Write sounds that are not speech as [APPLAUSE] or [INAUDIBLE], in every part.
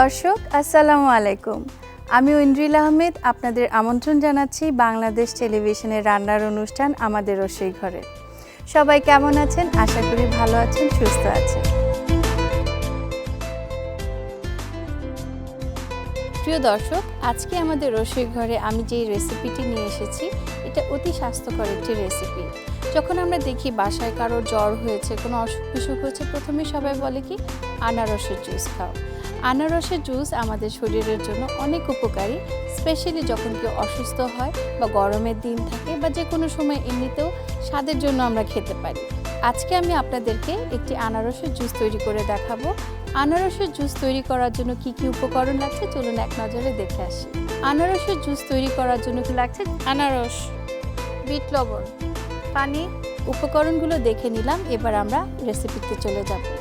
দর্শক, আসসালামু আলাইকুম। আমি ঐন্দ্রিল আহমেদ, আপনাদের আমন্ত্রণ জানাচ্ছি বাংলাদেশ টেলিভিশনের রান্নার অনুষ্ঠান আমাদের রসই ঘরে। সবাই কেমন আছেন? আশা করি ভালো আছেন, সুস্থ আছেন। প্রিয় দর্শক, আজকে আমাদের রসই ঘরে আমি যে রেসিপিটি নিয়ে এসেছি, এটা অতি স্বাস্থ্যকর একটি রেসিপি। যখন আমরা দেখি বাসায় কারোর জ্বর হয়েছে, কোনো অসুখ বিসুখ হয়েছে, প্রথমে সবাই বলে কি, আনারসের জুস খাও। আনারসের জুস আমাদের শরীরের জন্য অনেক উপকারী, স্পেশালি যখন কেউ অসুস্থ হয় বা গরমের দিন থাকে বা যে কোনো সময় এমনিতেও স্বাদের জন্য আমরা খেতে পারি। আজকে আমি আপনাদেরকে একটি আনারসের জুস তৈরি করে দেখাবো। আনারসের জুস তৈরি করার জন্য কি কি উপকরণ লাগছে? চলুন এক নজরে দেখে আসি। আনারসের জুস তৈরি করার জন্য কি লাগছে? আনারস, বিট লবণ, পানি, উপকরণগুলো দেখে নিলাম, এবার আমরা রেসিপিতে চলে যাব।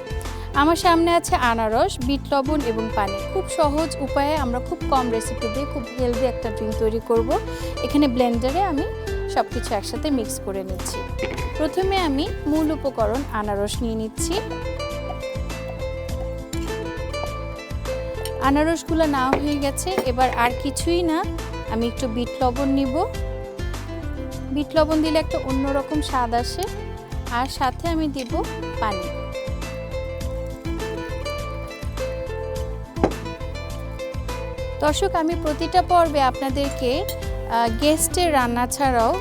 আমার সামনে আছে আনারস, বিট লবণ এবং পানি। খুব সহজ উপায়ে আমরা খুব কম রেসিপি দিয়ে খুব হেলদি একটা ড্রিঙ্ক তৈরি করব। এখানে ব্লেন্ডারে আমি সব কিছু একসাথে মিক্স করে নিচ্ছি। প্রথমে আমি মূল উপকরণ আনারস নিয়ে নিচ্ছি। আনারসগুলো না হয়ে গেছে, এবার আর কিছুই না, আমি একটু বিট লবণ নিব। বিট লবণ দিলে একটা অন্যরকম স্বাদ আসে। আর সাথে আমি দিব পানি। দর্শক, আমি প্রতিটা পর্বে আপনাদেরকে গেস্টের রান্না ছাড়াও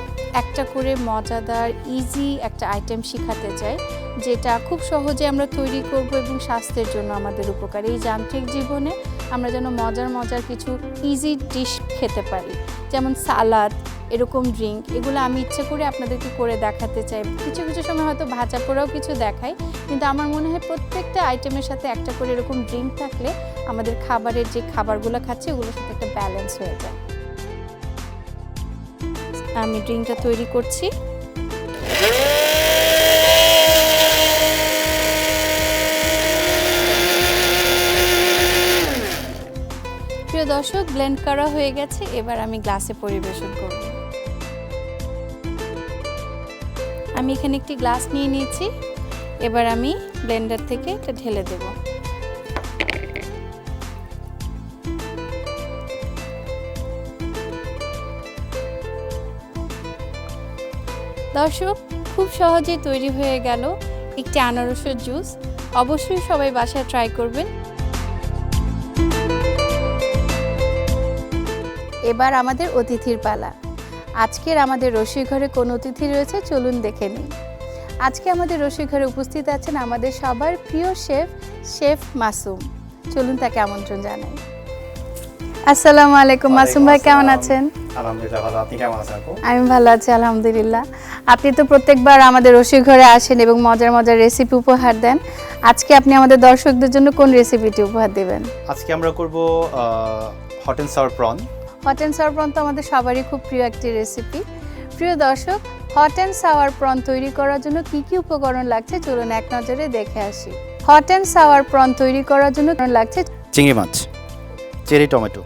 একটা করে মজাদার ইজি একটা আইটেম শেখাতে চাই, যেটা খুব সহজে আমরা তৈরি করব এবং স্বাস্থ্যের জন্য আমাদের উপকারী। এই যান্ত্রিক জীবনে আমরা যেন মজার মজার কিছু ইজি ডিশ খেতে পারি, যেমন সালাদ, এরকম ড্রিঙ্ক এগুলো আমি ইচ্ছে করে আপনাদেরকে করে দেখাতে চাই। কিছু কিছু সময় হয়তো ভাজা পোড়াও কিছু দেখাই, কিন্তু আমার মনে হয় প্রত্যেকটা আইটেমের সাথে একটা করে এরকম ড্রিঙ্ক থাকলে আমাদের খাবারের যে খাবারগুলো খাচ্ছি ওগুলোর সাথে একটা ব্যালেন্স হয়ে যায়। আমি ড্রিঙ্কটা তৈরি করছি। প্রিয় দর্শক ব্লেন্ড করা হয়ে গেছে। এবার আমি গ্লাসে পরিবেশন করব। আমি এখানে একটি গ্লাস নিয়ে নিয়েছি। এবার আমি ব্লেন্ডার থেকে এটা ঢেলে দেব। দর্শক খুব সহজেই তৈরি হয়ে গেল একটি আনারসের জুস। অবশ্যই সবাই বাসায় ট্রাই করবেন। এবার আমাদের অতিথির পালা। আজকের আমাদের রসই ঘরে কোন অতিথি রয়েছে চলুন দেখে নিই। আজকে আমাদের রসই ঘরে উপস্থিত আছেন আমাদের সবার প্রিয় শেফ শেফ মাসুম। চলুন তাকে আমন্ত্রণ জানাই। আসসালামু আলাইকুম মাসুম ভাই কেমন আছেন? আলহামদুলিল্লাহ ভালো। আপনি কেমন আছেন আমি ভালো আছি আলহামদুলিল্লাহ। আপনি তো প্রত্যেকবার আমাদের রসই ঘরে আসেন এবং মজার মজার রেসিপি উপহার দেন। আজকে আপনি আমাদের দর্শকদের জন্য কোন রেসিপিটি উপহার দেবেন? আজকে আমরা করব hot and sour prawn hot and sour prawn তো আমাদের সবারই খুব প্রিয় একটি রেসিপি প্রিয় দর্শক হট অ্যান্ড সাওয়ার প্রন তৈরি করার জন্য কি কি উপকরণ লাগছে? চলুন এক নজরে দেখে আসি। হট অ্যান্ড সাওয়ার প্রন তৈরি করার জন্য লাগছে? চিংড়ি মাছ cherry tomato.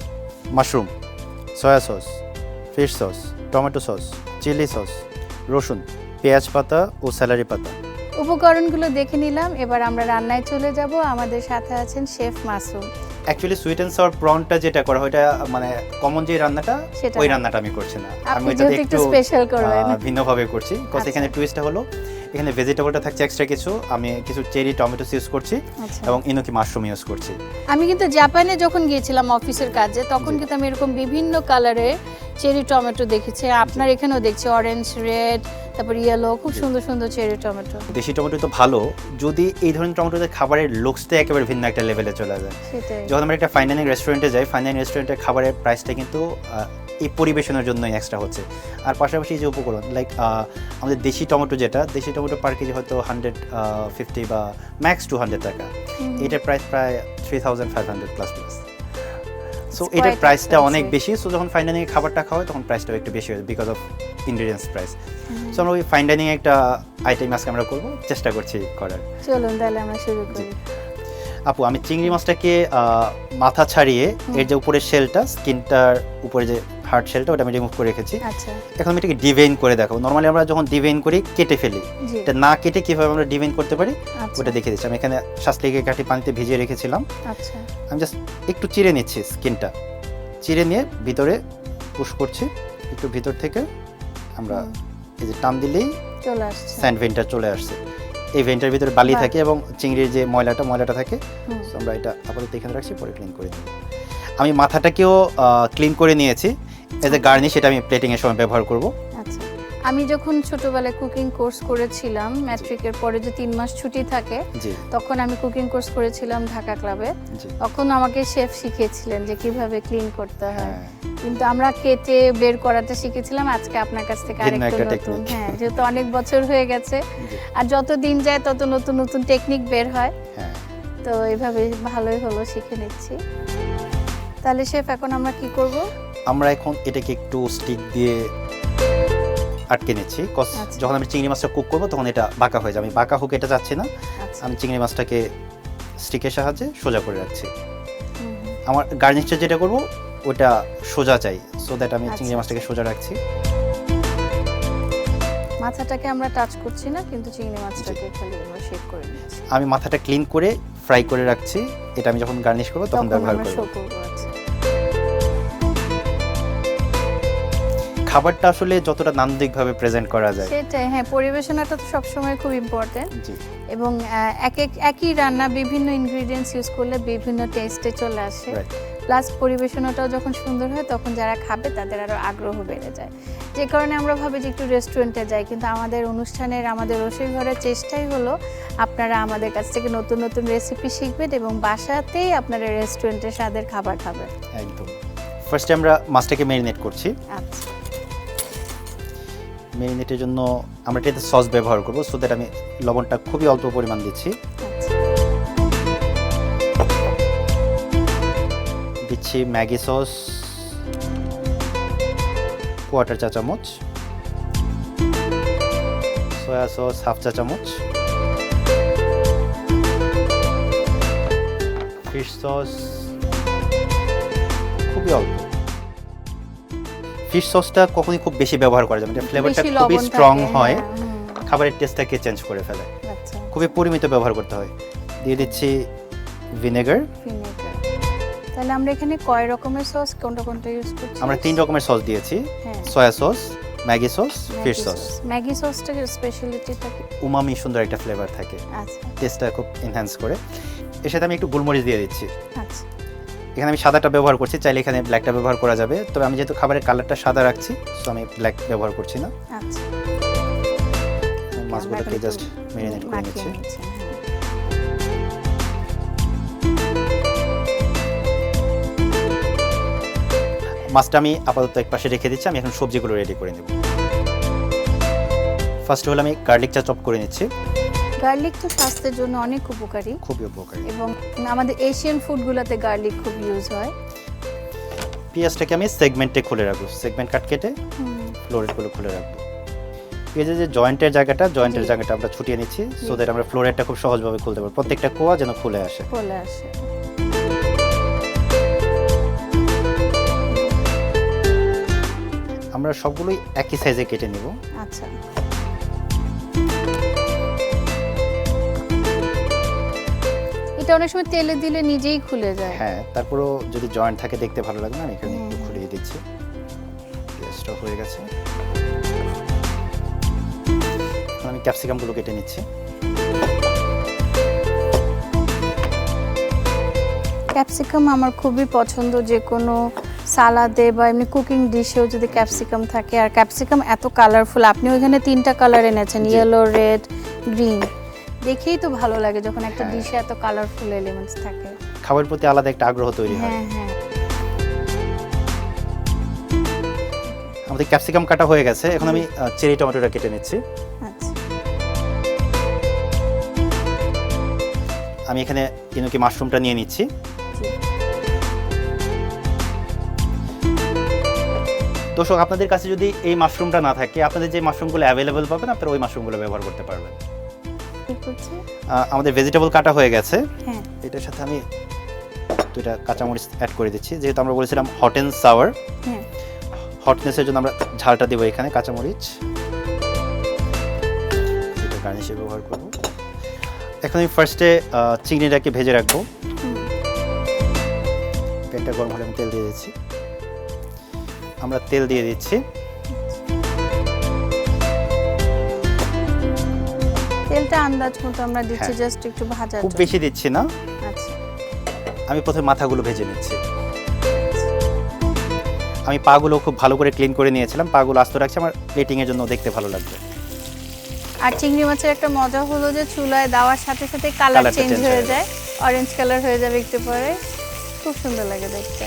Mushroom soy sauce fish sauce tomato sauce chilli sauce রসুন পেঁয়াজ পাতা ও স্যালারি পাতা। উপকরণগুলো দেখে নিলাম এবার আমরা রান্নায় চলে যাব। আমাদের সাথে আছেন chef Masum actually sweet and sour প্রনটা যেটা করা হয় ওইটা মানে কমন যে রান্নাটা ওই রান্নাটা আমি করছি না। ওইটাতে যেহেতু একটু স্পেশাল করবেন। ভিন্নভাবে করছি। কজ আচ্ছা। এখানে টুইস্টটা হলো এখানে ভেজিটেবলটা থাকছে এক্সট্রা কিছু। আমি কিছু চেরি টমেটো ইউজ করছি আচ্ছা। এবং ইনোকি মাশরুম ইউজ করছি। আমি কিন্তু জাপানে যখন গিয়েছিলাম অফিসের কাজে তখন কিন্তু আমি এরকম বিভিন্ন কালারে চেরি টমেটো দেখেছি। আপনার এখানেও দেখছি অরেঞ্জ রেড তারপর ইয়েলো খুব সুন্দর সুন্দর চেরি টমেটো। দেশি টমেটো তো ভালো যদি এই ধরনের টমেটোতে খাবারের লুকসটা একেবারে ভিন্ন একটা লেভেলে চলে যায়। যখন আমরা একটা ফাইন ডাইনিং রেস্টুরেন্টে যাই ফাইন ডাইনিং রেস্টুরেন্টের খাবারের প্রাইসটা কিন্তু এই পরিবেশনের জন্যই এক্সট্রা হচ্ছে। আর পাশাপাশি যে উপকরণ লাইক আমাদের দেশি টমেটো যেটা দেশি টমেটো পার কেজি হয়তো হান্ড্রেড ফিফটি বা ম্যাক্স টু হান্ড্রেড টাকা। এটার প্রাইস প্রায় three thousand five hundred plus plus so এটার প্রাইসটা অনেক বেশি। সো যখন ফাইন ডাইনিং খাবারটা খাওয়া হয় তখন প্রাইসটাও একটু বেশি হয় because of ingredients price. So আমরা ওই ফাইন ডাইনিং একটা আইটেম আজকে আমরা করব চেষ্টা করছি করার। চলুন তাহলে আমরা শুরু করি। আপু আমি চিংড়ি মাছটাকে মাথা ছাড়িয়ে এর যে উপরের শেলটা স্কিনটার উপরে যে হার্ড শেলটা ওটা আমি রিমুভ করে রেখেছি। আচ্ছা। এখন আমি এটাকে ডিভেইন করে দেখাবো। নর্মালি আমরা যখন ডিভেইন করি কেটে ফেলি। এটা না কেটে কীভাবে আমরা ডিভেইন করতে পারি আচ্ছা। ওটা দেখে দিচ্ছি। আমি এখানে শাসলিকে কাটি পানিতে ভিজিয়ে রেখেছিলাম। আচ্ছা। আমি জাস্ট একটু চিড়ে নিচ্ছি স্কিনটা। চিড়ে নিয়ে ভিতরে পুশ করছি। একটু ভিতর থেকে আমরা এই যে টান দিলেই চলে আসছে। স্যান্ড ভেন্টার চলে আসছে। এই ভেন্টার ভিতরে বালি থাকে এবং চিংড়ির যে ময়লাটা ময়লাটা থাকে। আমরা এটা আপাতত এখানে রাখছি পরে ক্লিন করে দেবো আমি মাথাটাকেও ক্লিন করে নিয়েছি। এজ এ গার্নিশ এটা আমি প্লেটিংয়ের সময় ব্যবহার করব। আচ্ছা। আমি যখন ছোটবেলায় কুকিং কোর্স করেছিলাম ম্যাট্রিকের পরে যে তিন মাস ছুটি থাকে তখন আমি কুকিং কোর্স করেছিলাম ঢাকা ক্লাবে তখন আমাকে শেফ শিখিয়েছিলেন যে কীভাবে ক্লিন করতে হয়। হ্যাঁ। কিন্তু আমরা কেটে বের করাটা শিখেছিলাম আজকে আপনার কাছ থেকে আরেকটু নতুন। হ্যাঁ যেহেতু অনেক বছর হয়ে গেছে। আর যত দিন যায় তত নতুন নতুন টেকনিক বের হয়। হ্যাঁ। তো এইভাবে ভালোই হলো শিখে নিচ্ছি। তাহলে শেফ এখন আমরা কি করব? আমরা এখন এটাকে একটু স্টিক দিয়ে আটকে নিচ্ছি। কজ আচ্ছা। যখন আমি চিংড়ি মাছটা কুক করব তখন এটা বাঁকা হয়ে যাবে। আমি বাঁকা হোক এটা চাচ্ছি না। আচ্ছা। আমি চিংড়ি মাছটাকে স্টিকের সাহায্যে সোজা করে রাখছি। আমার গার্নিশটা যেটা করব ওটা সোজা চাই। সো দ্যাট আমি আচ্ছা, চিংড়ি মাছটাকে সোজা রাখছি। মাথাটাকে আমরা টাচ করছি না কিন্তু চিংড়ি মাছটাকে খালি আমরা শেপ করে নিচ্ছি। আমি মাথাটা ক্লিন করে ফ্রাই করে রাখছি। এটা আমি যখন গার্নিশ করব তখন ব্যবহার করব। খাবারটা আসলে যতটা নান্দনিকভাবে প্রেজেন্ট করা যায়। সেটাই হ্যাঁ পরিবেশনাটা তো সবসময় খুব ইম্পর্টেন্ট জি। এবং এক এক একই রান্না বিভিন্ন ইনগ্রিডিয়েন্টস ইউজ করলে বিভিন্ন টেস্টে চলে আসে। প্লাস পরিবেশনাটাও যখন সুন্দর হয় তখন যারা খাবে তাদের আরও আগ্রহ বেড়ে যায়। যে কারণে আমরা ভাবি যে একটু রেস্টুরেন্টে যাই কিন্তু আমাদের অনুষ্ঠানের আমাদের রসোই ঘরের চেষ্টাই হলো আপনারা আমাদের কাছ থেকে নতুন নতুন রেসিপি শিখবেন এবং বাসাতেই আপনারা রেস্টুরেন্টের স্বাদের খাবার খাবেন। একদম। ফার্স্টে আমরা মাছটাকে ম্যারিনেট করছি। আচ্ছা। ম্যারিনেটের জন্য আমরা এটাতে সস ব্যবহার করব সো দ্যাট আমি লবণটা খুবই অল্প পরিমাণ দিচ্ছি। দিচ্ছি ম্যাগি সস কোয়ার্টার চা চামচ সয়া সস হাফ চা চামচ ফিশ সস, খুবই অল্প। ফিশ সসটা কখনই খুব বেশি ব্যবহার করা যাবে না ফ্লেভারটা খুবই স্ট্রং হয় হ্যাঁ, খাবারের টেস্টটাকে চেঞ্জ করে ফেলে। আচ্ছা। খুবই পরিমিত ব্যবহার করতে হয়। দিয়ে দিচ্ছি ভিনেগার তাহলে আমরা এখানে কয় রকমের সস কোনটা কোনটা ইউজ করছি? আমরা তিন রকমের সস দিয়েছি। হ্যাঁ। Soy sauce Maggi sauce fish sauce Maggi সসটা স্পেশালিটি থাকে উমামি সুন্দর একটা ফ্লেভার থাকে। আচ্ছা। টেস্টটা খুব এনহ্যান্স করে। এর সাথে আমি একটু গোলমরিচ দিয়ে দিচ্ছি। আচ্ছা। এখানে আমি সাদাটা ব্যবহার করছি চাইলে এখানে ব্ল্যাকটা ব্যবহার করা যাবে। তবে আমি যেহেতু খাবারের কালারটা সাদা রাখছি সো আমি ব্ল্যাক ব্যবহার করছি না। আচ্ছা। মাছগুলোকে জাস্ট মেরিনেট করে নিচ্ছি। হ্যাঁ। মাছটা আমি আপাতত এক পাশে রেখে দিচ্ছি আমি এখন সবজিগুলো রেডি করে নেব। ফার্স্ট হলো আমি গার্লিক চা চপ করে নিচ্ছি। গার্লিক তো স্বাস্থ্যের জন্য অনেক উপকারী। খুবই উপকারী। এবং আমাদের এশিয়ান ফুডগুলোতে গার্লিক খুব ইউজ হয়। পেঁয়াজটাকে আমি সেগমেন্টে খুলে রাখব। সেগমেন্ট কাট কেটে ফ্লোরেটগুলো খুলে রাখব। পেঁয়াজের যে জয়েন্টের জায়গাটা জয়েন্টের জায়গাটা আমরা ছুটিয়ে নিচ্ছি সো। দ্যাট আমরা ফ্লোরেটটা খুব সহজভাবে খুলতে পারব। প্রত্যেকটা কোয়া যেন খুলে আসে। চলে আসে। আমরা সবগুলোই একই সাইজে কেটে নিব। আচ্ছা। এটা অনেক সময় তেলে দিলে নিজেই খুলে যায়। হ্যাঁ তারপরও যদি জয়েন্ট থাকে দেখতে ভালো লাগবে না আমি এখানে একটু। খুলিয়ে দিচ্ছি। পেঁয়াজটা হয়ে গেছে। আমি ক্যাপসিকামগুলো কেটে নিচ্ছি। ক্যাপসিকাম আমার খুবই পছন্দ যে কোনো সালাদে বা এমনি কুকিং ডিশেও যদি ক্যাপসিকাম থাকে। আর ক্যাপসিকাম এত কালারফুল আপনি ওইখানে তিনটা কালার এনেছেন ইয়েলো রেড গ্রিন দেখেই তো ভালো লাগে যখন একটা হ্যাঁ। ডিশে এত কালারফুল এলিমেন্টস থাকে। খাবারের প্রতি আলাদা একটা আগ্রহ তৈরি হয়। হ্যাঁ হ্যাঁ। আমাদের ক্যাপসিকাম কাটা হয়ে গেছে। এখন আমি চেরি টমেটোটা কেটে নিচ্ছি। আচ্ছা। আমি এখানে ইনুকি মাশরুমটা নিয়ে নিচ্ছি। দর্শক আপনাদের কাছে যদি এই মাশরুমটা না থাকে আপনাদের যে মাশরুমগুলো অ্যাভেলেবেল পাবেন আপনারা ওই মাশরুমগুলো ব্যবহার করতে পারবেন। আমাদের ভেজিটেবল কাটা হয়ে গেছে। হ্যাঁ। এটার সাথে আমি দুইটা কাঁচামরিচ অ্যাড করে দিচ্ছি। যেহেতু আমরা বলেছিলাম হট অ্যান্ড সাওয়ার হটনেসের জন্য আমরা ঝালটা দেবো এখানে কাঁচামরিচ। এটা গার্নিশে ব্যবহার করব। এখন আমি ফার্স্টে চিংড়িটাকে ভেজে রাখব। প্যানটা গরম হলে আমি তেল দিয়ে দিচ্ছি। আমরা তেল দিয়ে দিচ্ছি। তেলটা আন্দাজ মতো আমরা দিচ্ছি হ্যাঁ। জাস্ট একটু ভাজার খুব বেশি দিচ্ছি না। আচ্ছা। আমি প্রথমে মাথাগুলো ভেজে নিচ্ছি। আমি পাগুলো খুব ভালো করে ক্লিন করে নিয়েছিলাম। পাগুলো আস্ত রাখছি আমার প্লেটিংয়ের জন্য দেখতে ভালো লাগবে। আর চিংড়ি মাছের একটা মজা হলো যে চুলায় দেওয়ার সাথে সাথে কালার চেঞ্জ হয়ে হয়ে যায়। অরেঞ্জ কালার হয়ে যাবে একটু পরে। খুব সুন্দর লাগে দেখতে।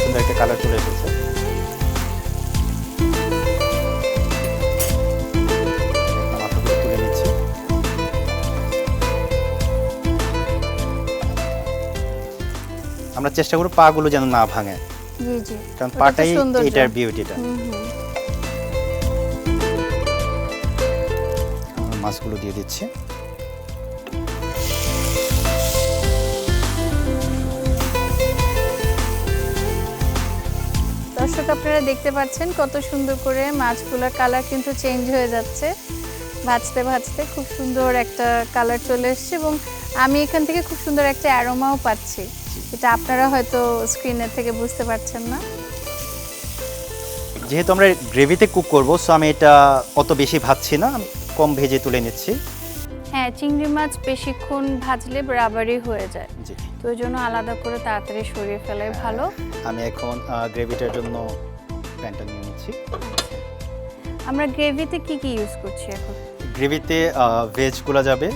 সুন্দর একটা কালার চলে এসেছে। আমরা চেষ্টা করব পা গুলো যেন না ভাঙে। জি জি। কারণ পাটাই এটার বিউটিটা হুম হুম। আমরা মাছগুলো দিয়ে দিচ্ছি। দর্শক আপনারা দেখতে পাচ্ছেন কত সুন্দর করে মাছগুলোর কালার কিন্তু চেঞ্জ হয়ে যাচ্ছে। ভাজতে ভাজতে খুব সুন্দর একটা কালার চলে এসছে এবং আমি এখান থেকে খুব সুন্দর একটা অ্যারোমাও পাচ্ছি। এটা আপনারা হয়তো স্ক্রিনের থেকে বুঝতে পারছেন না। যেহেতু আমরা গ্রেভিতে কুক করব সো আমি এটা অত বেশি ভাজছি না কম ভেজে তুলে নিচ্ছি। হ্যাঁ চিংড়ি মাছ বেশিক্ষণ ভাজলে রাবারই হয়ে যায়। জি। তো ওই জন্য আলাদা করে তাড়াতাড়ি সরিয়ে ফেলাই ভালো। আমি এখন গ্রেভিটার জন্য প্যানটা নিয়ে নিচ্ছি। আমরা গ্রেভিতে কি কি ইউজ করছি এখন? গ্রেভিতে ভেজগুলো যাবে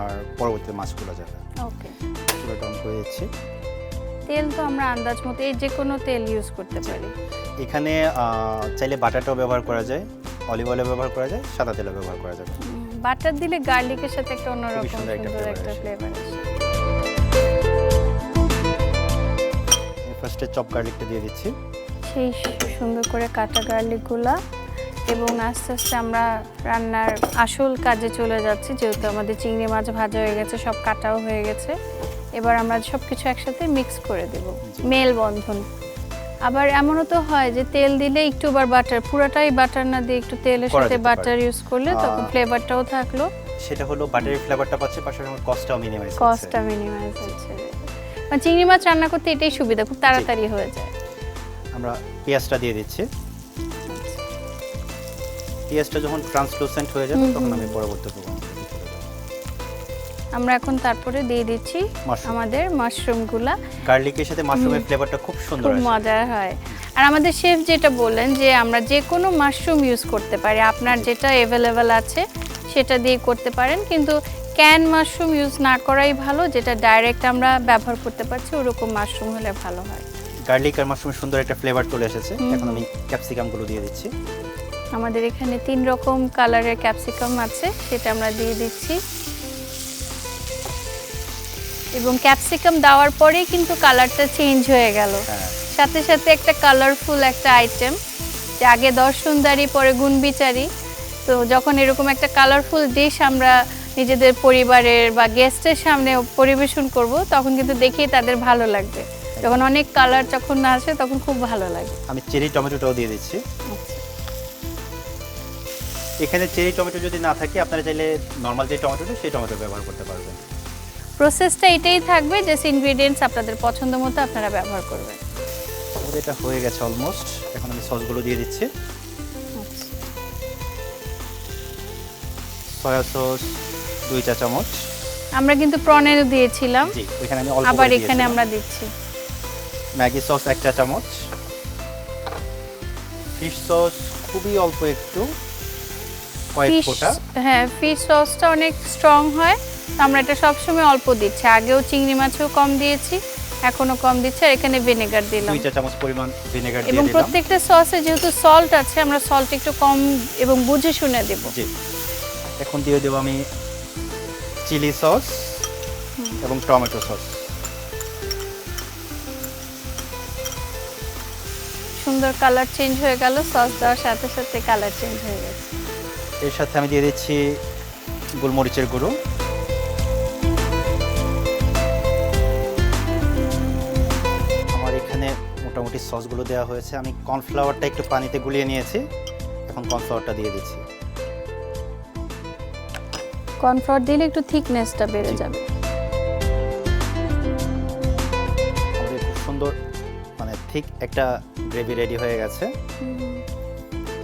আর পরবর্তীতে মাছগুলো যাবে। দিচ্ছি তেল তো আমরা আন্দাজ মতো এই যে কোনো তেল ইউজ করতে পারি। এখানে চাইলে বাটারটাও ব্যবহার করা যায় অলিভ অয়েলও ব্যবহার করা যায় সাদা তেলও ব্যবহার করা যাবে। বাটার দিলে গার্লিকের সাথে একটা অন্যরকম সুন্দর একটা। ফ্লেভার আসে। ফার্স্টে চপ গার্লিকটা দিয়ে দিচ্ছি। সেই সুন্দর করে কাটা গার্লিকগুলা এবং আস্তে আস্তে আমরা রান্নার আসল কাজে চলে যাচ্ছি যেহেতু আমাদের চিংড়ি মাছ ভাজা হয়ে গেছে সব কাটাও হয়ে গেছে। এবার আমরা সব কিছু একসাথে মিক্স করে দেব। মেল বন্ধন আবার এমনও তো হয় যে তেল দিলে একটু আবার বাটার পুরোটাই বাটার না দিয়ে একটু তেলের সাথে বাটার ইউজ করলে তখন ফ্লেভারটাও থাকল। সেটা হলো বাটারের ফ্লেভারটা পাচ্ছে পাশাপাশি কস্টটাও মিনিমাইজ হচ্ছে। কস্টটা মিনিমাইজ হচ্ছে। মানে চিংড়ি মাছ রান্না করতে এটাই সুবিধা খুব তাড়াতাড়ি হয়ে যায়। আমরা পেঁয়াজটা দিয়ে দিচ্ছি। পেঁয়াজটা যখন ট্রান্সলুসেন্ট হয়ে যাবে তখন আমি পরবর্তী যাব আমরা এখন তারপরে দিয়ে দিচ্ছি মাশরুম। আমাদের মাশরুমগুলা। গার্লিকের সাথে মাশরুমের ফ্লেভারটা খুব সুন্দর খুব মজার হয়। আর আমাদের শেফ যেটা বললেন যে আমরা যে কোনো মাশরুম ইউজ করতে পারি আপনার যেটা অ্যাভেলেবেল আছে সেটা দিয়ে করতে পারেন কিন্তু ক্যান মাশরুম ইউজ না করাই ভালো যেটা ডাইরেক্ট আমরা ব্যবহার করতে পারছি ওরকম মাশরুম হলে ভালো হয়। গার্লিক আর মাশরুমের সুন্দর একটা ফ্লেভার চলে এসেছে। এখন। আমি ক্যাপসিকামগুলো দিয়ে দিচ্ছি। আমাদের এখানে তিন রকম কালারের ক্যাপসিকাম আছে সেটা আমরা দিয়ে দিচ্ছি। এবং ক্যাপসিকাম দেওয়ার পরেই কিন্তু কালারটা চেঞ্জ হয়ে গেল। হ্যাঁ। সাথে সাথে একটা কালারফুল একটা আইটেম যে আগে দর্শনদারি পরে গুণবিচারি। তো যখন এরকম একটা কালারফুল ডিশ আমরা নিজেদের পরিবারের বা গেস্টের সামনে পরিবেশন করব তখন কিন্তু দেখেই তাদের ভালো লাগবে। যখন অনেক কালার যখন না আসে তখন খুব ভালো লাগে। আমি চেরি টমেটোটাও দিয়ে দিচ্ছি। এখানে চেরি টমেটো যদি না থাকে আপনারা চাইলে নর্মাল যে টমেটোটা সেই টমেটো ব্যবহার করতে পারবেন। প্রসেসটা এটাই থাকবে যে ইনগ্রেডিয়েন্টস আপনাদের পছন্দ মতো আপনারা ব্যবহার করবেন। আমাদের এটা হয়ে গেছে অলমোস্ট এখন আমি সসগুলো দিয়ে দিচ্ছি। সয়া সস দুই চা চামচ। আমরা কিন্তু প্রনের দিয়েছিলাম। ওইখানে আমি অল্প আবার এখানে আমরা দিচ্ছি। ম্যাগি সস এক চা চামচ। ফিশ সস খুবই অল্প একটু কয়েক ফোঁটা। হ্যাঁ ফিশ সসটা অনেক স্ট্রং হয়। তো আমরা এটা সবসময় অল্প দিচ্ছি। আগেও চিংড়ি মাছেও কম দিয়েছি এখনও কম দিচ্ছি আর এখানে ভিনেগার দিলাম। দুই চা চামচ পরিমাণ ভিনেগার দিয়ে এবং প্রত্যেকটা সসে যেহেতু সল্ট আছে আমরা সল্ট একটু কম এবং বুঝে শুনে দেব। জি। এখন দিয়ে দেবো আমি চিলি সস এবং টমেটো সস। সুন্দর কালার চেঞ্জ হয়ে গেল সস দেওয়ার সাথে সাথে কালার চেঞ্জ হয়ে গেছে। এর সাথে আমি দিয়ে দিচ্ছি গোলমরিচের গুঁড়ো। মোটামুটি সসগুলো দেওয়া হয়েছে। আমি কর্নফ্লাওয়ারটা একটু পানিতে গুলিয়ে নিয়েছি। এখন কর্নফ্লাওয়ারটা দিয়ে দিচ্ছি। কর্নফ্লাওয়ার দিলে একটু থিকনেসটা বেড়ে যাবে। আমাদের খুব সুন্দর মানে ঠিক একটা গ্রেভি রেডি হয়ে গেছে।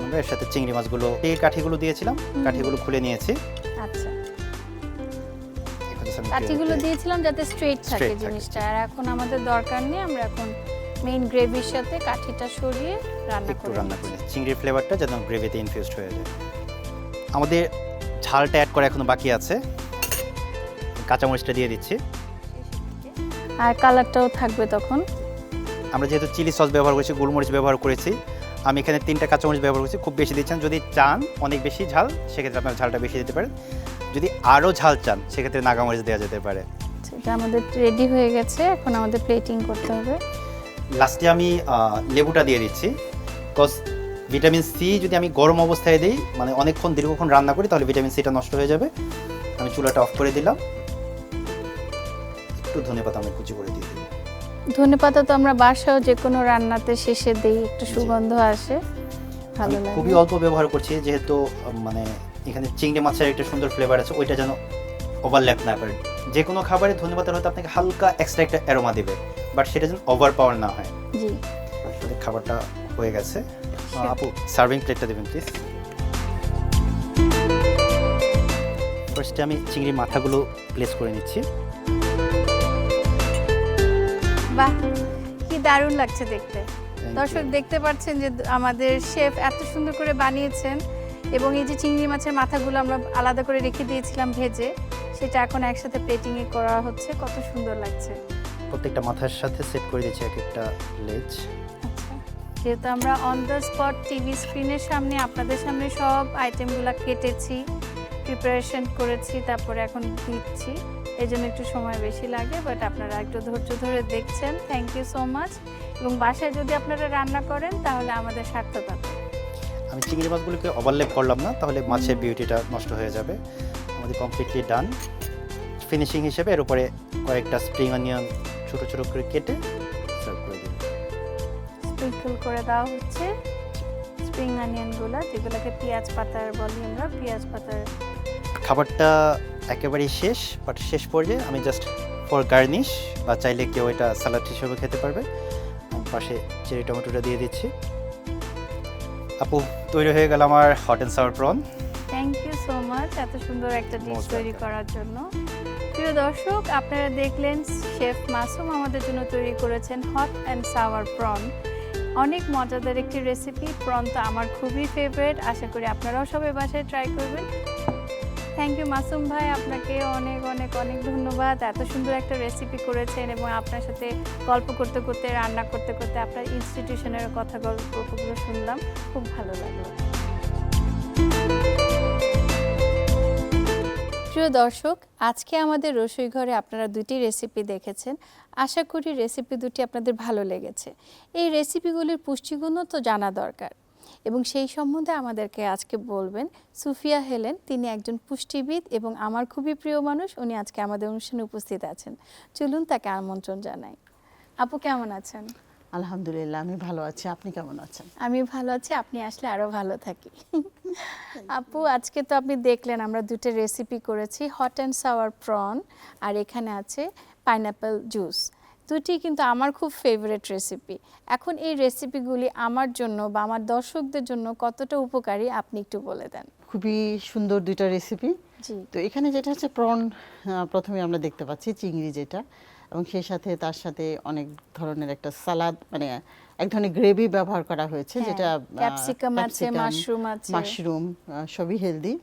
আমরা এর সাথে চিংড়ি মাছগুলো এই কাঠিগুলো দিয়েছিলাম। কাঠিগুলো খুলে নিয়েছি। আচ্ছা। কাঠিগুলো দিয়েছিলাম যাতে স্ট্রেট থাকে, জিনিসটা। আর এখন আমাদের দরকার নেই আমরা এখন মেইন গ্রেভির সাথে কাঠিটা সরিয়ে রান্না একটু করে রান্না। করে। চিংড়ির ফ্লেভারটা যেন গ্রেভিতে ইনফিউজড হয়ে যায়। আমাদের ঝালটা অ্যাড করা এখনও বাকি আছে। কাঁচামরিচটা দিয়ে দিচ্ছি। আর কালারটাও থাকবে তখন। আমরা যেহেতু চিলি সস ব্যবহার করেছি গোলমরিচ ব্যবহার করেছি আমি এখানে তিনটা কাঁচামরিচ ব্যবহার করেছি। খুব বেশি দিচ্ছেন যদি চান অনেক বেশি ঝাল সেক্ষেত্রে আপনার ঝালটা বেশি দিতে পারেন। যদি আরও ঝাল চান সেক্ষেত্রে নাগামরিচ দেওয়া যেতে পারে। সেটা আমাদের রেডি হয়ে গেছে। এখন আমাদের প্লেটিং করতে হবে। লাস্টে আমি লেবুটা দিয়ে দিচ্ছি। বিকজ ভিটামিন সি যদি আমি গরম অবস্থায় দিই মানে অনেকক্ষণ দীর্ঘক্ষণ রান্না করি তাহলে ভিটামিন সিটা নষ্ট হয়ে যাবে। আমি চুলাটা অফ করে দিলাম। একটু ধনে পাতা আমি কুচি করে দিয়ে দিই ধনে পাতা তো আমরা বাসাও যে কোনো রান্নাতে শেষে দিই একটু সুগন্ধ আসে। ভালো লাগে। খুবই অল্প ব্যবহার করছি যেহেতু মানে এখানে চিংড়ি মাছের একটা সুন্দর ফ্লেভার আছে ওইটা যেন ওভারল্যাপ না করে। যে কোনো খাবারে ধনে পাতার হয়তো আপনাকে হালকা এক্সট্রা একটা অ্যারোমা দিবে। বাট সেটা যেন ওভার পাওয়ার না হয়। জি। খাবারটা হয়ে গেছে। আপু সার্ভিং প্লেটটা দেবেন প্লিজ ফার্স্টে আমি চিংড়ি মাথাগুলো প্লেস করে নিচ্ছি। বাহ কি দারুণ লাগছে দেখতে। দর্শক দেখতে পাচ্ছেন যে আমাদের শেফ এত সুন্দর করে বানিয়েছেন এবং এই যে চিংড়ি মাছের মাথাগুলো আমরা আলাদা করে রেখে দিয়েছিলাম ভেজে সেটা এখন একসাথে প্লেটিং এ করা হচ্ছে। কত সুন্দর লাগছে। প্রত্যেকটা মাথার সাথে সেট করে দিচ্ছি এক একটা লেজ। আচ্ছা যেহেতু আমরা অন দ্য স্পট টিভি স্ক্রিনের সামনে আপনাদের সামনে সব আইটেমগুলো কেটেছি প্রিপারেশন করেছি তারপরে এখন দিচ্ছি। এই জন্য একটু সময় বেশি লাগে বাট আপনারা একটু ধৈর্য ধরে দেখছেন। থ্যাংক ইউ সো মাচ এবং বাসায় যদি আপনারা রান্না করেন তাহলে আমাদের সার্থকতা আমি চিংড়ি মাছগুলোকে ওভারল্যাপ করলাম না তাহলে মাছের বিউটিটা নষ্ট হয়ে যাবে। আমাদের কমপ্লিটলি ডান ফিনিশিং হিসেবে এর উপরে কয়েকটা স্প্রিং অনিয়ন ছোট ছোট করে কেটে সার্ভ করে দিন। স্প্রিঙ্কল করে দেওয়া হচ্ছে স্প্রিং অনিয়নগুলো যেগুলোকে পেঁয়াজ পাতার বলি আমরা পেঁয়াজ পাতার খাবারটা একেবারেই শেষ বাট শেষ পর্যায়ে আমি জাস্ট ফর গার্নিশ বা চাইলে কেউ এটা স্যালাড হিসেবে খেতে পারবে। পাশে চেরি টমেটোটা দিয়ে দিচ্ছি। আপু তৈরি হয়ে গেল আমার hot and sour prawn thank you so much এত সুন্দর একটা ডিশ তৈরি করার জন্য। প্রিয় দর্শক, আপনারা দেখলেন শেফ মাসুম আমাদের জন্য তৈরি করেছেন হট অ্যান্ড সাওয়ার প্রন অনেক মজাদার একটি রেসিপি প্রন তো আমার খুবই ফেভারিট আশা করি আপনারাও সবাই বাসায় ট্রাই করবেন। থ্যাংক ইউ মাসুম ভাই, আপনাকে অনেক অনেক অনেক ধন্যবাদ। এত সুন্দর একটা রেসিপি করেছেন এবং আপনার সাথে গল্প করতে করতে, রান্না করতে করতে আপনার ইনস্টিটিউশনের কথা গল্পগুলো শুনলাম। খুব ভালো লাগল। প্রিয় দর্শক, আজকে আমাদের রসুই ঘরে আপনারা দুটি রেসিপি দেখেছেন। আশা করি রেসিপি দুটি আপনাদের ভালো লেগেছে। এই রেসিপিগুলির পুষ্টিগুণও তো জানা দরকার। এবং সেই সম্বন্ধে আমাদেরকে আজকে বলবেন, সুফিয়া হেলেন, তিনি একজন পুষ্টিবিদ এবং আমার খুবই প্রিয় মানুষ, উনি আজকে আমাদের অনুষ্ঠানে উপস্থিত আছেন। চলুন তাকে আমন্ত্রণ জানাই। আপু, কেমন আছেন? আলহামদুলিল্লাহ আমি ভালো আছি। আপনি কেমন আছেন? আমি ভালো আছি আপনি আসলে আরও ভালো থাকি। আপু আজকে তো আপনি দেখলেন আমরা দুটো রেসিপি করেছি হট অ্যান্ড সাওয়ার প্রন আর এখানে আছে পাইনাপেল জুস দুটি কিন্তু আমার খুব ফেভারিট রেসিপি এখন এই রেসিপিগুলি আমার জন্য বা আমার দর্শকদের জন্য কতটা উপকারী আপনি একটু বলে দেন। খুবই সুন্দর দুইটা রেসিপি জি। তো এখানে যেটা হচ্ছে প্রন প্রথমে আমরা দেখতে পাচ্ছি চিংড়ি যেটা। এবং সেই সাথে তার সাথে অনেক ধরনের একটা সালাদ মানে এক ধরনের গ্রেভি ব্যবহার করা হয়েছে হ্যাঁ, যেটা ক্যাপসিকাম আছে, মাশরুম আছে। মাশরুম সবই হেলদি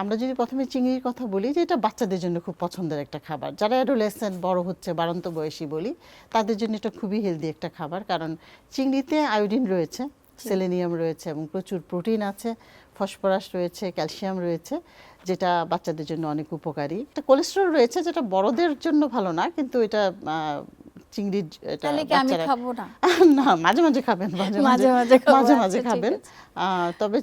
আমরা যদি প্রথমে চিংড়ির কথা বলি যে এটা বাচ্চাদের জন্য খুব পছন্দের একটা খাবার। যারা অ্যাডোলেসেন্ট বড় হচ্ছে বাড়ন্ত বয়সী বলি তাদের জন্য এটা খুবই হেলদি একটা খাবার। কারণ চিংড়িতে আয়োডিন রয়েছে সেলেনিয়াম রয়েছে এবং প্রচুর প্রোটিন আছে। ফসফরাস রয়েছে ক্যালসিয়াম রয়েছে যেটা বাচ্চাদের জন্য অনেক উপকারী। একটা কোলেস্ট্রল রয়েছে যেটা বড়দের জন্য ভালো না কিন্তু এটা আহ, চিংড়ির এটা আমি খাব না? [LAUGHS] না মাঝে মাঝে খাবেন মাঝে মাঝে। মাঝে মাঝে আচ্ছা, খাবেন। তবে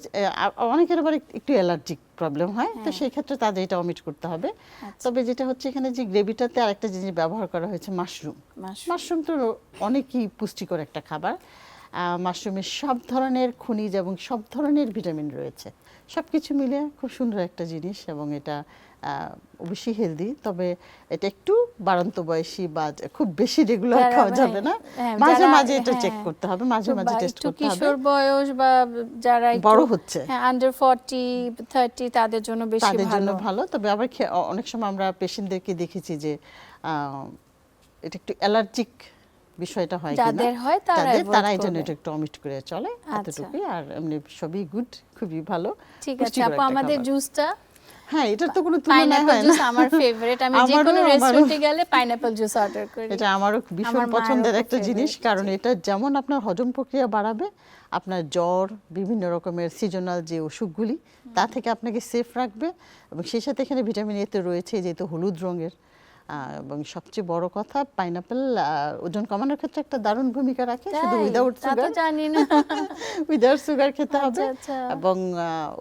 অনেকের আবার একটু অ্যালার্জিক প্রবলেম হয় তো হ্যাঁ। সেই ক্ষেত্রে তাদের এটা অমিট করতে হবে। আচ্ছা। তবে যেটা হচ্ছে এখানে যে গ্রেভিটাতে আরেকটা জিনিস ব্যবহার করা হয়েছে মাশরুম। মাশরুম তো অনেকই পুষ্টিকর একটা খাবার। মাশরুমে সব ধরনের খনিজ এবং সব ধরনের ভিটামিন রয়েছে সব কিছু মিলে খুব সুন্দর একটা জিনিস এবং এটা অবশ্যই হেলদি তবে এটা একটু বাড়ন্ত বয়সী বা খুব বেশি রেগুলার খাওয়া যাবে না হ্যাঁ, মাঝে মাঝে এটা চেক হ্যাঁ। করতে হবে মাঝে মাঝে টেস্ট করতে হবে কিশোর বয়স বা যারা বড় হচ্ছে। হ্যাঁ আন্ডার ফর্টি থার্টি তাদের জন্য বেশি ভালো তাদের জন্য ভালো তবে আবার অনেক সময় আমরা পেশেন্টদেরকে দেখেছি যে আহ, এটা একটু অ্যালার্জিক বিষয়টা হয় যাদের হয় তারা তাদের তারা এটা একটু অমিট করে চলে আচ্ছা। এতটুকুই আর এমনি সবই গুড খুবই ভালো ঠিক আছে আপু আমাদের জুসটা হ্যাঁ এটার তো কোনো তুলনা হয় জুস না আমার ফেভারিট আমি যে কোনো রেস্টুরেন্টে গেলে পাইনাপল জুস অর্ডার করি। এটা আমারও ভীষণ পছন্দের একটা জিনিস কারণ এটা যেমন আপনার হজম প্রক্রিয়া বাড়াবে আপনার জ্বর বিভিন্ন রকমের সিজনাল যে অসুখগুলি তা থেকে আপনাকে সেফ রাখবে এবং সেই সাথে এখানে ভিটামিন এতে রয়েছে যেহেতু হলুদ রঙের। এবং সবচেয়ে বড় কথা পাইনাপেল ওজন কমানোর ক্ষেত্রে একটা দারুণ ভূমিকা রাখে শুধু? উইদাউট সুগার জানি না। [LAUGHS] উইদাউট সুগার খেতে হবে। আচ্ছা। এবং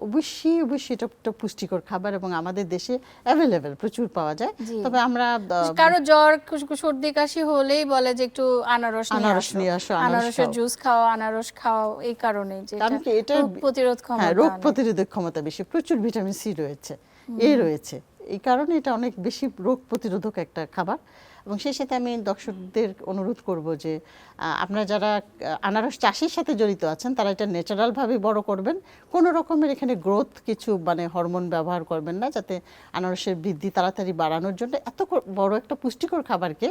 অবশ্যই অবশ্যই এটা একটা পুষ্টিকর খাবার এবং আমাদের দেশে অ্যাভেলেবেল প্রচুর পাওয়া যায়। তবে আমরা কারও জ্বর কুস- সর্দি কাশি হলেই বলে যে একটু আনারস আনারস নিয়ে আসো, আনারসের জুস খাও আনারস খাও এই কারণে যে কারণ কি এটা রোগ প্রতিরোধ ক্ষমতা হ্যাঁ রোগ অনেক। প্রতিরোধক ক্ষমতা বেশি প্রচুর ভিটামিন সি রয়েছে। এ রয়েছে। এই কারণে এটা অনেক বেশি রোগ প্রতিরোধক একটা খাবার। এবং সেই সাথে আমি দর্শকদের অনুরোধ করব যে আপনারা যারা আনারস চাষের সাথে জড়িত আছেন তারা এটা ন্যাচারালভাবে বড় করবেন। কোনো রকমের এখানে গ্রোথ কিছু মানে হরমোন ব্যবহার করবেন না যাতে আনারসের বৃদ্ধি তাড়াতাড়ি বাড়ানোর জন্য এত বড় একটা পুষ্টিকর খাবারকে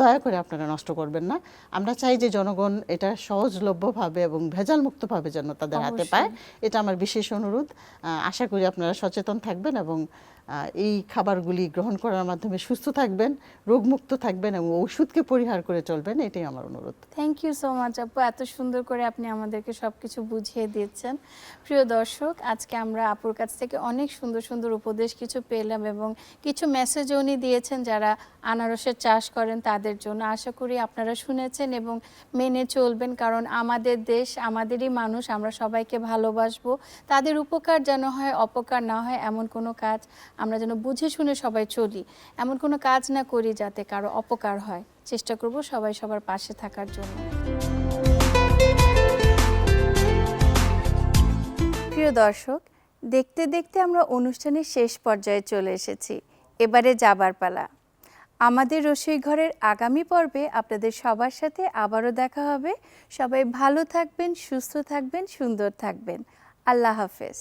দয়া করে আপনারা নষ্ট করবেন না। আমরা চাই যে জনগণ এটা সহজলভ্যভাবে এবং ভেজাল মুক্তভাবে যেন তাদের হাতে পায়। এটা আমার বিশেষ অনুরোধ। আশা করি আপনারা সচেতন থাকবেন এবং এই খাবারগুলি গ্রহণ করার মাধ্যমে সুস্থ থাকবেন। রোগমুক্ত থাকবেন এবং ওষুধকে পরিহার করে চলবেন, এটাই আমার অনুরোধ। থ্যাংক ইউ সো মাচ আপু। এত সুন্দর করে আপনি আমাদেরকে সবকিছু বুঝিয়ে দিয়েছেন প্রিয় দর্শক, আজকে আমরা আপুর কাছ থেকে অনেক সুন্দর সুন্দর উপদেশ কিছু পেলাম এবং কিছু মেসেজ উনি দিয়েছেন যারা আনারসের চাষ করেন তাদের জন্য। আশা করি আপনারা শুনেছেন এবং মেনে চলবেন, কারণ আমাদের দেশ, আমাদেরই মানুষ, আমরা সবাইকে ভালোবাসবো। তাদের উপকার যেন হয়, অপকার না হয়, এমন কোনো কাজ আমরা যেন বুঝে শুনে সবাই চলি। এমন কোনো কাজ না করি যাতে কারও অপকার হয়। চেষ্টা করব সবাই সবার পাশে থাকার জন্য। প্রিয় দর্শক, দেখতে দেখতে আমরা অনুষ্ঠানের শেষ পর্যায়ে চলে এসেছি। এবারে যাবার পালা। আমাদের রসোই ঘরের আগামী পর্বে আপনাদের সবার সাথে আবারও দেখা হবে। সবাই ভালো থাকবেন, সুস্থ থাকবেন, সুন্দর থাকবেন। আল্লাহ হাফেজ।